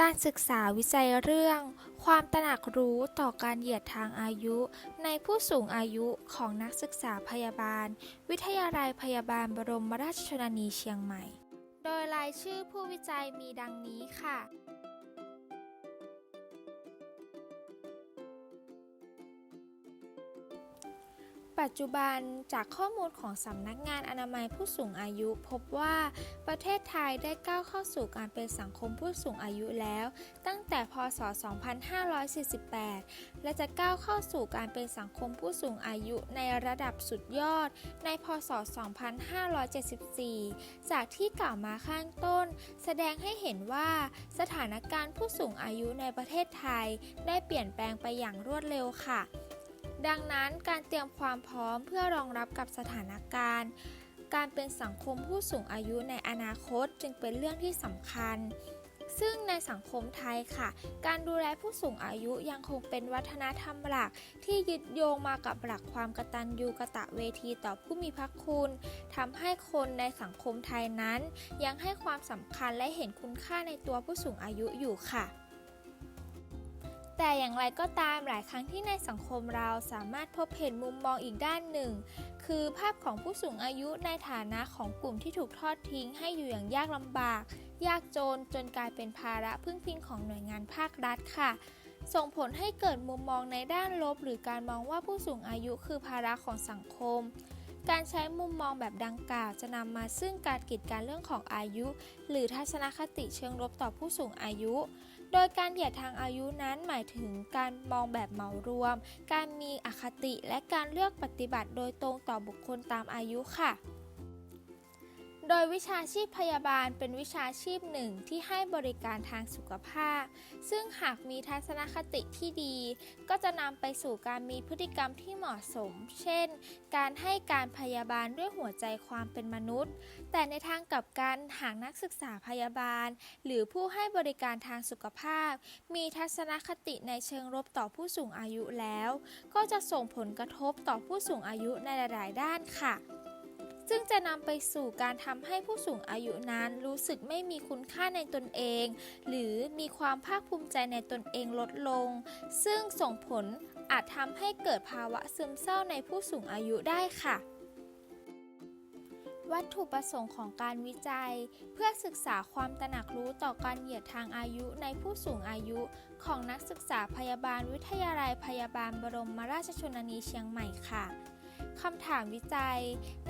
การศึกษาวิจัยเรื่อง ความตระหนักรู้ต่อการเหยียดทางอายุ ในผู้สูงอายุของนักศึกษาพยาบาล วิทยาลัยพยาบาลบรมราชชนนีเชียงใหม่ โดยรายชื่อผู้วิจัยมีดังนี้ค่ะ ปัจจุบันจากข้อมูลของสำนักงานอนามัยผู้สูงอายุ พบว่าประเทศไทยได้ก้าวเข้าสู่การเป็นสังคมผู้สูงอายุแล้ว ตั้งแต่พศ 2548 และจะก้าวเข้าสู่การเป็นสังคมผู้สูงอายุในระดับสุดยอด ในพศ 2574 จากที่กล่าวมาข้างต้น แสดงให้เห็นว่าสถานการณ์ผู้สูงอายุในประเทศไทยได้เปลี่ยนแปลงไปอย่างรวดเร็วค่ะ ดังนั้นการเตรียมความพร้อมเพื่อรองรับกับสถานการณ์ การเป็นสังคมผู้สูงอายุในอนาคตจึงเป็นเรื่องที่สำคัญ ซึ่งในสังคมไทยค่ะ การดูแลผู้สูงอายุยังคงเป็นวัฒนธรรมหลัก ที่ยึดโยงมากับหลักความกตัญญูกะตะเวทีต่อผู้มีพระคุณทำให้คนในสังคมไทยนั้น ยังให้ความสำคัญและเห็นคุณค่าในตัวผู้สูงอายุอยู่ค่ะ แต่อย่างไรก็ตามหลายครั้งที่ในสังคมเราสามารถพบเห็นมุมมองอีกด้านหนึ่ง คือภาพของผู้สูงอายุในฐานะของกลุ่มที่ถูกทอดทิ้งให้อยู่อย่างยากลำบาก ยากจนจนกลายเป็นภาระพึ่งพิงของหน่วยงานภาครัฐค่ะ ส่งผลให้เกิดมุมมองในด้านลบ หรือการมองว่าผู้สูงอายุคือภาระของสังคมการใช้มุมมองแบบดังกล่าวจะนำมาซึ่งการกีดกันเรื่องของอายุ หรือทัศนคติเชิงลบต่อผู้สูงอายุ โดยการเหยียดทางอายุนั้นหมายถึงการมองแบบเหมารวม การมีอคติและการเลือกปฏิบัติโดยตรงต่อบุคคลตามอายุค่ะ โดยวิชาชีพพยาบาลเป็นวิชาชีพหนึ่งที่ให้บริการทางสุขภาพ ซึ่งหากมีทัศนคติที่ดี ก็จะนำไปสู่การมีพฤติกรรมที่เหมาะสม เช่น การให้การพยาบาลด้วยหัวใจความเป็นมนุษย์ แต่ในทางกลับกันหากนักศึกษาพยาบาล หรือผู้ให้บริการทางสุขภาพ มีทัศนคติในเชิงลบต่อผู้สูงอายุแล้ว ก็จะส่งผลกระทบต่อผู้สูงอายุในหลาย ๆ ด้านค่ะ ซึ่งจะนำไปสู่การทำให้ผู้สูงอายุนั้นรู้สึกไม่มีคุณค่าในตนเอง หรือมีความภาคภูมิใจในตนเองลดลง ซึ่งส่งผลอาจทำให้เกิดภาวะซึมเศร้าในผู้สูงอายุได้ค่ะวัตถุประสงค์ของการวิจัย เพื่อศึกษาความตระหนักรู้ต่อการเหยียดทางอายุในผู้สูงอายุของนักศึกษาพยาบาลวิทยาลัยพยาบาลบรมราชชนนีเชียงใหม่ค่ะ คำถามวิจัย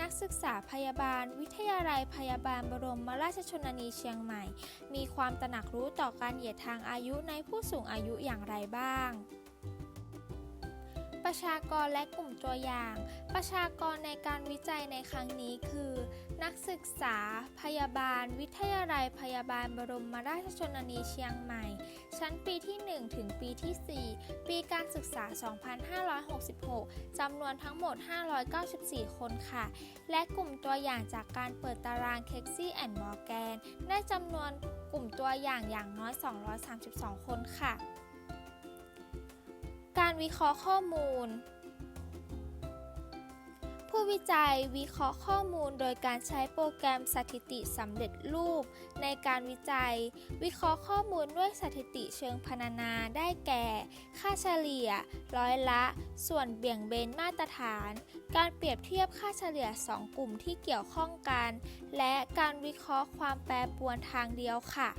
นักศึกษาพยาบาล วิทยาลัยพยาบาลบรมราชชนนีเชียงใหม่ มีความตระหนักรู้ต่อการเหยียดทางอายุในผู้สูงอายุอย่างไรบ้างประชากรและกลุ่มตัวอย่าง ประชากรในการวิจัยในครั้งนี้คือ นักศึกษา พยาบาล วิทยาลัยพยาบาลบรมราชชนนีเชียงใหม่ ชั้นปีที่ 1 ถึงปีที่ 4 ปีการศึกษา 2566 จำนวนทั้งหมด 594 คนค่ะ และกลุ่มตัวอย่างจากการเปิดตารางเค x ซี่แอนด์มอร์แกนได้จำนวนกลุ่มตัวอย่างอย่างน้อย 232 คนค่ะ การวิเคราะห์ข้อมูล วิจัยวิเคราะห์ข้อมูลโดยการใช้โปรแกรมสถิติสำเร็จรูป ในการวิจัย วิเคราะห์ข้อมูลด้วยสถิติเชิงพรรณนาได้แก่ ค่าเฉลี่ย ร้อยละ ส่วนเบี่ยงเบนมาตรฐาน การเปรียบเทียบค่าเฉลี่ย 2 กลุ่มที่เกี่ยวข้องกัน และการวิเคราะห์ความแปรปรวนทางเดียวค่ะ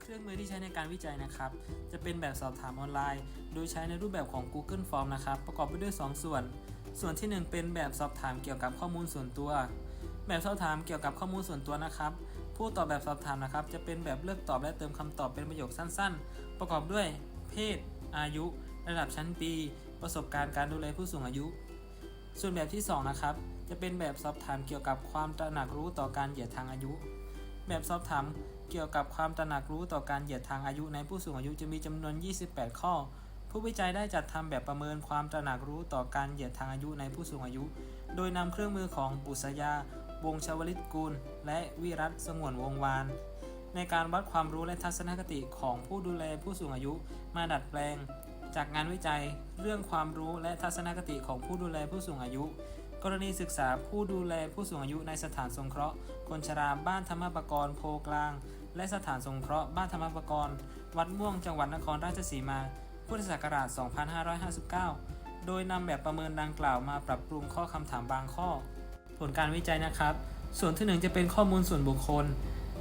เครื่องมือที่ใช้ในการวิจัยนะครับ จะเป็นแบบสอบถามออนไลน์ โดยใช้ในรูปแบบของ Google Form นะครับ ประกอบไปด้วย 2 ส่วน ส่วนที่ 1 เป็นแบบสอบถามเกี่ยวกับข้อมูลส่วนตัว แบบสอบถามเกี่ยวกับข้อมูลส่วนตัวนะครับ ผู้ตอบแบบสอบถามนะครับ จะเป็นแบบเลือกตอบและเติมคำตอบเป็นประโยคสั้น ๆ ประกอบด้วย เพศ อายุ ระดับชั้นปี ประสบการณ์การดูแลผู้สูงอายุ ส่วนแบบที่ 2 นะครับ จะเป็นแบบสอบถามเกี่ยวกับความตระหนักรู้ต่อการเหยียดทางอายุ แบบสอบถามเกี่ยวกับความตระหนักรู้ต่อการเหยียดทางอายุในผู้สูงอายุจะมีจำนวน 28 ข้อ ผู้วิจัยได้จัดทำแบบประเมินความตระหนักรู้ต่อการเหยียดทางอายุในผู้สูงอายุ โดยนำเครื่องมือของบุษยา วงชวลิตกุล และวิรัตสงวนวงวาน ในการวัดความรู้และทัศนคติของผู้ดูแลผู้สูงอายุมาดัดแปลง จากงานวิจัย เรื่องความรู้และทัศนคติของผู้ดูแลผู้สูงอายุ กรณีศึกษาผู้ดูแลผู้สูงอายุในสถานสงเคราะห์คนชราบ้านธรรมปกรณ์โพกลาง และสถานสงเคราะห์บ้านธรรมปกรณ์วัดม่วงจังหวัดนครราชสีมา พุทธศักราช 2559 โดยนำแบบประเมินดังกล่าวมาปรับปรุงข้อคำถามบางข้อ ผลการวิจัยนะครับ ส่วนที่หนึ่งจะเป็นข้อมูลส่วนบุคคล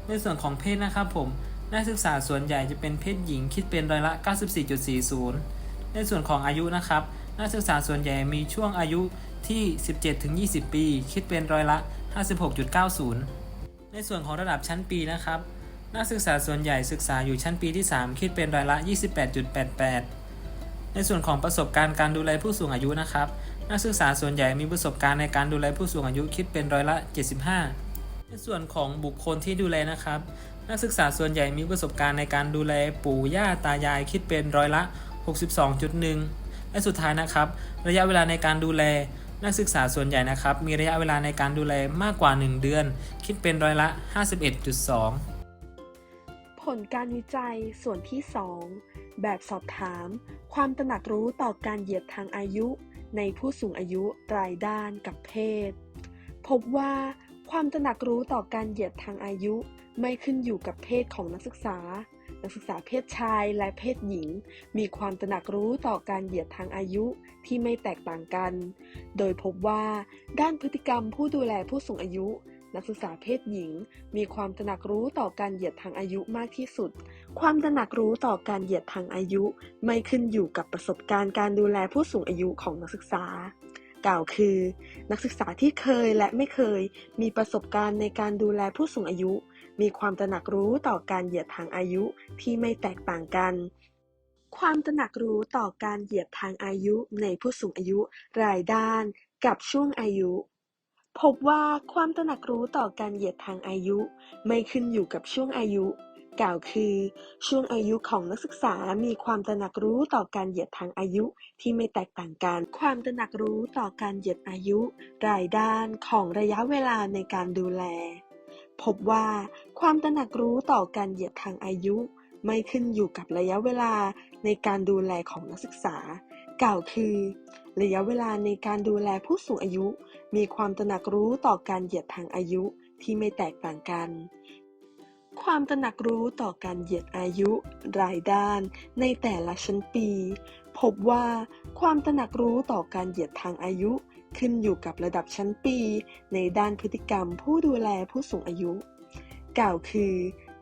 ในส่วนของเพศนะครับผม นักศึกษาส่วนใหญ่จะเป็นเพศหญิงคิดเป็นร้อยละ 94.40 ในส่วนของอายุนะครับ นักศึกษาส่วนใหญ่มีช่วงอายุที่ 17-20 ปี คิดเป็นร้อยละ 56.90 ในส่วนของระดับชั้นปีนะครับนักศึกษาส่วนใหญ่ศึกษาอยู่ชั้นปีที่ 3 คิดเป็นร้อยละ 28.88 ในส่วนของประสบการณ์การดูแลผู้สูงอายุนะครับ นักศึกษาส่วนใหญ่มีประสบการณ์ในการดูแลผู้สูงอายุคิดเป็นร้อยละ 75 ในส่วนของบุคคลที่ดูแลนะครับ นักศึกษาส่วนใหญ่มีประสบการณ์ในการดูแลปู่ย่าตายายคิดเป็นร้อยละ 62.1 และสุดท้ายนะครับ ระยะเวลาในการดูแล นักศึกษาส่วนใหญ่นะครับ มีระยะเวลาในการดูแลมากกว่า 1 เดือน คิดเป็นร้อยละ 51.2 ผลการวิจัยส่วนที่ 2 แบบสอบถาม ความตระหนักรู้ต่อการเหยียดทางอายุ ในผู้สูงอายุรายด้านกับเพศ พบว่าความตระหนักรู้ต่อการเหยียดทางอายุไม่ขึ้นอยู่กับเพศของนักศึกษา นักศึกษาเพศชายและเพศหญิง มีความตระหนักรู้ต่อการเหยียดทางอายุที่ไม่แตกต่างกัน โดยพบว่า ด้านพฤติกรรมผู้ดูแลผู้สูงอายุ นักศึกษาเพศหญิง มีความตระหนักรู้ต่อการเหยียดทางอายุมากที่สุด ความตระหนักรู้ต่อการเหยียดทางอายุ ไม่ขึ้นอยู่กับประสบการณ์การดูแลผู้สูงอายุของนักศึกษา กล่าวคือ นักศึกษาที่เคยและไม่เคย มีประสบการณ์ในการดูแลผู้สูงอายุ มีความตระหนักรู้ต่อการเหยียดทางอายุที่ไม่แตกต่างกันความตระหนักรู้ต่อการเหยียดทางอายุในผู้สูงอายุรายด้านกับช่วงอายุ พบว่าความตระหนักรู้ต่อการเหยียดทางอายุ ไม่ขึ้นอยู่กับช่วงอายุ กล่าวคือ ช่วงอายุของนักศึกษามีความตระหนักรู้ต่อการเหยียดทางอายุที่ไม่แตกต่างกัน ความตระหนักรู้ต่อการเหยียดอายุ รายด้านของระยะเวลาในการดูแล พบว่าความตระหนักรู้ต่อการเหยียดทางอายุ ไม่ขึ้นอยู่กับระยะเวลาในการดูแลของนักศึกษา กล่าวคือระยะเวลาในการดูแลผู้สูงอายุ มีความตระหนักรู้ต่อการเหยียดทางอายุที่ไม่แตกต่างกัน ความตระหนักรู้ต่อการเหยียดอายุ รายด้าน ในแต่ละชั้นปี พบว่าความตระหนักรู้ต่อการเหยียดทางอายุ ขึ้นอยู่กับระดับชั้นปี ในด้านพฤติกรรมผู้ดูแลผู้สูงอายุ กล่าวคือ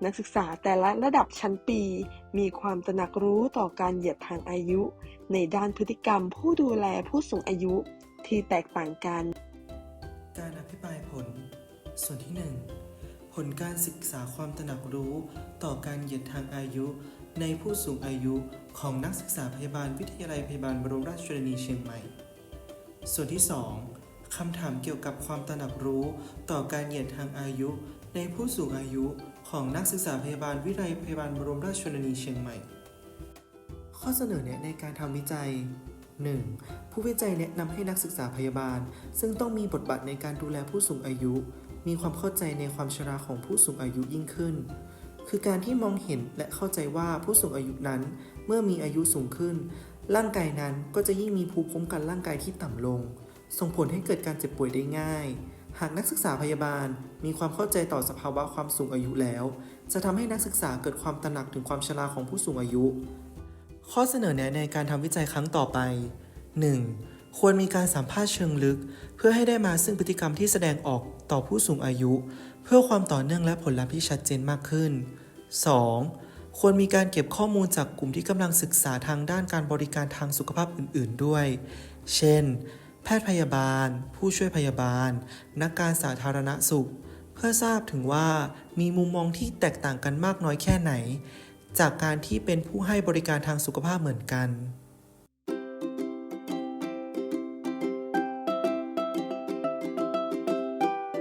นักศึกษาแต่ละระดับชั้นปี มีความตระหนักรู้ต่อการเหยียดทางอายุ ในด้านพฤติกรรมผู้ดูแลผู้สูงอายุที่แตกต่างกัน การอภิปรายผล ส่วนที่ 1 ผลการศึกษาความตระหนักรู้ต่อการเหยียดทางอายุ ในผู้สูงอายุของนักศึกษาพยาบาลวิทยาลัยพยาบาลบรมราชชนนีเชียงใหม่ ส่วนที่ 2 คำถามเกี่ยวกับความตระหนักรู้ต่อการเหยียดทางอายุ ในผู้สูงอายุของนักศึกษาพยาบาลวิทยาลัยพยาบาลบรมราชชนนีเชียงใหม่ ข้อเสนอแนะในการทำวิจัย 1. ผู้วิจัยแนะนำให้นักศึกษาพยาบาล ซึ่งต้องมีบทบาทในการดูแลผู้สูงอายุ มีความเข้าใจในความชราของผู้สูงอายุยิ่งขึ้น คือการที่มองเห็นและเข้าใจว่าผู้สูงอายุนั้น เมื่อมีอายุสูงขึ้น ร่างกายนั้นก็จะยิ่งมีภูมิคุ้มกันร่างกายที่ต่ำลง ส่งผลให้เกิดการเจ็บป่วยได้ง่ายหากนักศึกษาพยาบาลมีความเข้าใจต่อสภาวะความสูงอายุแล้ว จะทำให้นักศึกษาเกิดความตระหนักถึงความชราของผู้สูงอายุ ข้อเสนอแนะในการทำวิจัยครั้งต่อไป 1. ควรมีการสัมภาษณ์เชิงลึก เพื่อให้ได้มาซึ่งพฤติกรรมที่แสดงออกต่อผู้สูงอายุ เพื่อความต่อเนื่องและผลลัพธ์ที่ชัดเจนมากขึ้น 2. ควรมีการเก็บข้อมูลจากกลุ่มที่กำลังศึกษาทางด้านการบริการทางสุขภาพอื่น ๆ ด้วย เช่น แพทย์พยาบาล ผู้ช่วยพยาบาล นักการสาธารณสุข เพื่อทราบถึงว่ามีมุมมองที่แตกต่างกันมากน้อยแค่ไหน จากการที่เป็นผู้ให้บริการทางสุขภาพเหมือนกัน